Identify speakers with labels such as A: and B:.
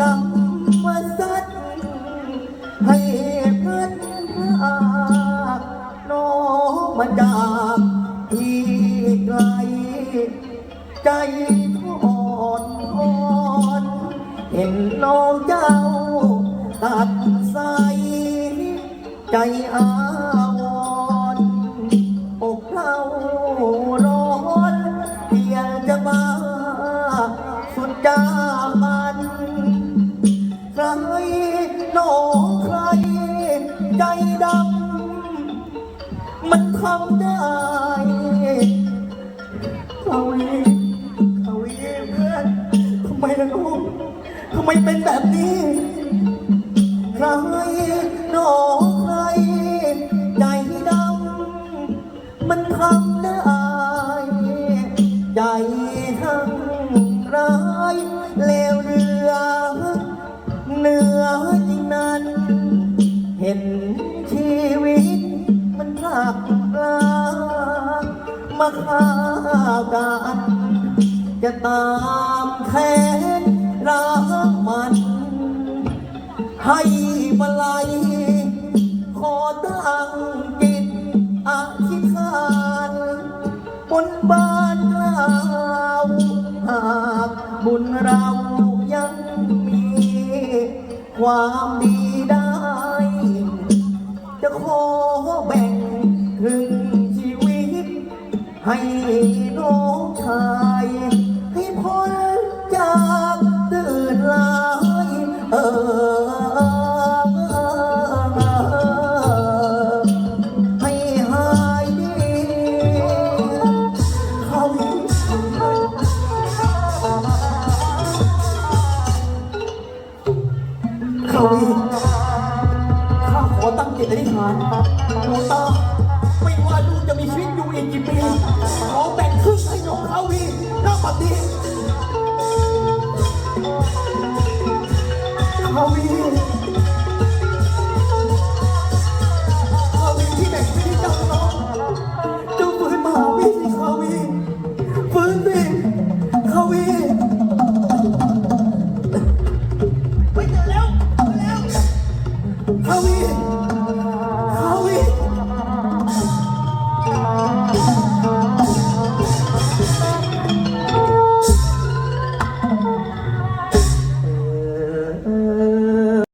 A: กำว่าสัตว์ให้พัดพาน้องมาจากที่ไกล ใจอ่อนออนเห็นน้องเจ้าตัดสายใจอา หนอใคร ใจดำ มันทำได้เขาวีเขาวีเพื่อนทำไมล่ะลูกทำไมเป็นแบบนี้ใครหนอใคร ใจดำ มันทำได้ใจทั้งร้ายเลว มาฆ่ากันจะตามแค้นรักมัน ให้มาลัยขอตั้งจิตอธิษฐานบนบานกล่าวหากบุญเรายังมี ความดีได้ จะขอแบ่งครึ่ง ให้น้องชาย ให้พ้นจากตื่นลายเออให้หายดีเขาเขาข้าขอตั้งจิตอธิษฐานหลวงตาไม่ว่าลูกจะมีชีวิตอยู่อีก ณปั